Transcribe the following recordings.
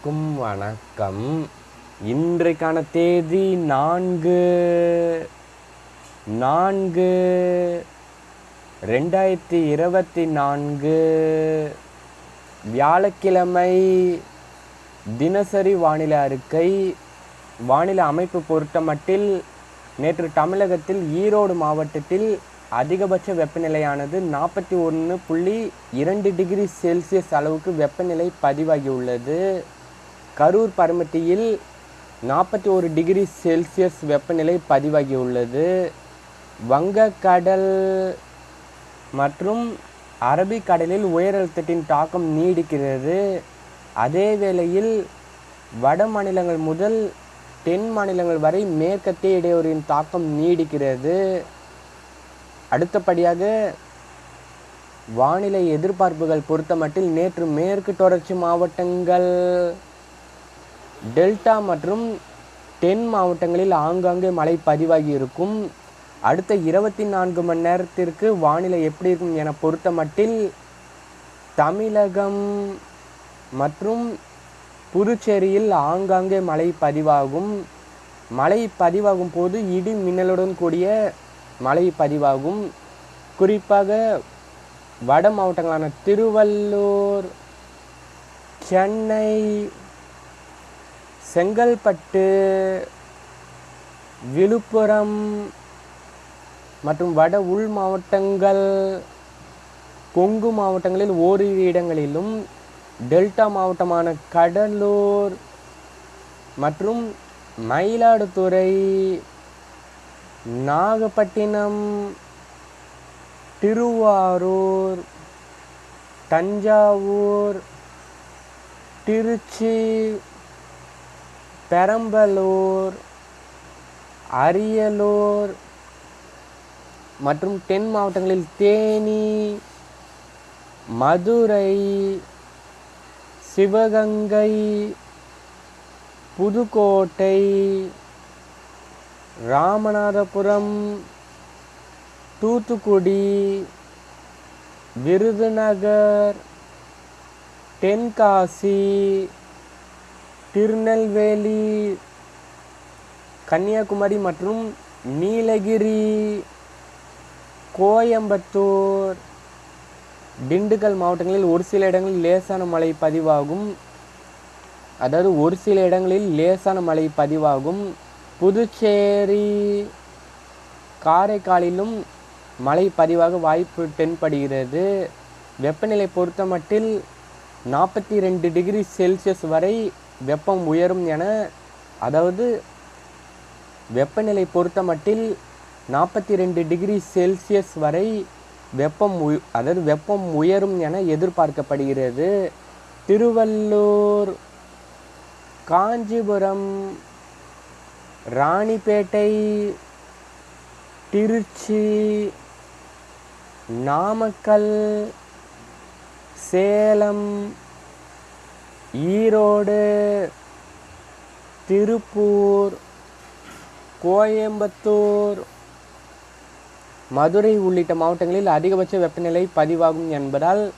அனைவருக்கும் வணக்கம். இன்றைக்கான தேதி நான்கு. நான்கு. ரெண்டாயிரத்தி இருபத்தி நான்கு. வியாழக்கிழமை தினசரி வானிலை அறிக்கை. வானிலை அமைப்பு பொறுத்தமட்டில் நேற்று தமிழகத்தில் ஈரோடு மாவட்டத்தில் அதிகபட்ச வெப்பநிலையானது நாற்பத்தி ஒன்று புள்ளி இரண்டு டிகிரி செல்சியஸ் அளவுக்கு வெப்பநிலை பதிவாகியுள்ளது. கரூர் பரமத்தியில் நாற்பத்தி ஒரு டிகிரி செல்சியஸ் வெப்பநிலை பதிவாகியுள்ளது. வங்கக்கடல் மற்றும் அரபிக்கடலில் உயரழுத்தத்தின் தாக்கம் நீடிக்கிறது. அதே வேளையில் வட மாநிலங்கள் முதல் தென் மாநிலங்கள் வரை மேற்கத்திய இடையூறின் தாக்கம் நீடிக்கிறது. அடுத்தபடியாக வானிலை எதிர்பார்ப்புகள் பொறுத்தமட்டில் நேற்று மேற்கு தொடர்ச்சி மாவட்டங்கள் டெல்டா மற்றும் தென் மாவட்டங்களில் ஆங்காங்கே மழை பதிவாகி இருக்கும். அடுத்த இருபத்தி நான்கு மணி நேரத்திற்கு வானிலை எப்படி இருக்கும் என பொறுத்தமட்டில் தமிழகம் மற்றும் புதுச்சேரியில் ஆங்காங்கே மழை பதிவாகும். மழை பதிவாகும் போது இடி மின்னலுடன் கூடிய மழை பதிவாகும். குறிப்பாக வட மாவட்டங்களான திருவள்ளூர் சென்னை செங்கல்பட்டு விழுப்புரம் மற்றும் வட உள் மாவட்டங்கள் கொங்கு மாவட்டங்களில் ஓரிரு இடங்களிலும் டெல்டா மாவட்டமான கடலூர் மற்றும் மயிலாடுதுறை நாகப்பட்டினம் திருவாரூர் தஞ்சாவூர் திருச்சி பெரம்பலூர் அரியலூர் மற்றும் தென் மாவட்டங்களில் தேனி மதுரை சிவகங்கை புதுக்கோட்டை ராமநாதபுரம் தூத்துக்குடி விருதுநகர் தென்காசி திருநெல்வேலி கன்னியாகுமரி மற்றும் நீலகிரி கோயம்புத்தூர் திண்டுக்கல் மாவட்டங்களில் ஒரு சில இடங்களில் லேசான மழை பதிவாகும். அதாவது ஒரு சில இடங்களில் லேசான மழை பதிவாகும். புதுச்சேரி காரைக்காலிலும் மழை பதிவாக வாய்ப்பு தென்படுகிறது. வெப்பநிலை பொறுத்தமட்டில் நாற்பத்தி ரெண்டு டிகிரி செல்சியஸ் வரை வெப்பம் உயரும் என அதாவது வெப்பநிலை பொறுத்தமட்டில் நாற்பத்தி ரெண்டு டிகிரி செல்சியஸ் வரை வெப்பம் உய அதாவது வெப்பம் உயரும் என எதிர்பார்க்கப்படுகிறது. திருவள்ளூர் காஞ்சிபுரம் ராணிப்பேட்டை திருச்சி நாமக்கல் சேலம் ஈரோடு திருப்பூர் கோயம்புத்தூர் மதுரை உள்ளிட்ட மாவட்டங்களில் அதிகபட்ச வெப்பநிலை பதிவாகும் என்பதால்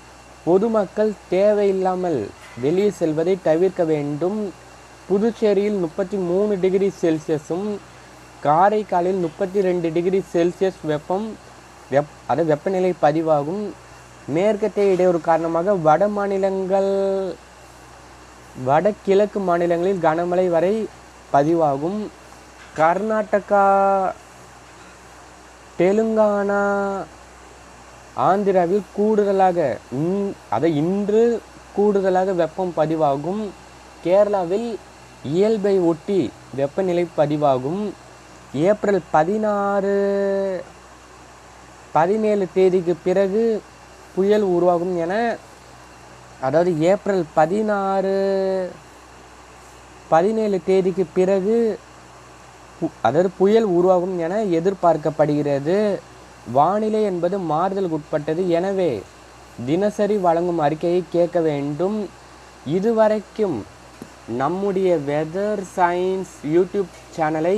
பொதுமக்கள் தேவையில்லாமல் வெளியே செல்வதை தவிர்க்க வேண்டும். புதுச்சேரியில் முப்பத்தி மூணு டிகிரி செல்சியஸும் காரைக்காலில் முப்பத்தி ரெண்டு டிகிரி செல்சியஸ் வெப்பம் வெப் அது வெப்பநிலை பதிவாகும். மேற்கத்திய இடையூறு காரணமாக வட மாநிலங்கள் வடகிழக்கு மாநிலங்களில் கனமழை வரை பதிவாகும். கர்நாடகா தெலுங்கானா ஆந்திராவில் கூடுதலாக இன் அதை இன்று கூடுதலாக வெப்பம் பதிவாகும். கேரளாவில் இயல்பை ஒட்டி வெப்பநிலை பதிவாகும். ஏப்ரல் பதினாறு பதினேழு தேதிக்கு பிறகு புயல் உருவாகும் என அதாவது ஏப்ரல் பதினாறு பதினேழு தேதிக்கு பிறகு அதாவது புயல் உருவாகும் என எதிர்பார்க்கப்படுகிறது. வானிலை என்பது மாறுதலுக்கு உட்பட்டது எனவே தினசரி வழங்கும் அறிக்கையை கேட்க வேண்டும். இதுவரைக்கும் நம்முடைய வெதர் சயின்ஸ் யூடியூப் சேனலை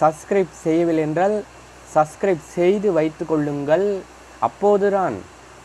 சப்ஸ்கிரைப் செய்யவில்லை என்றால் சப்ஸ்கிரைப் செய்து வைத்து கொள்ளுங்கள். அப்போதுதான்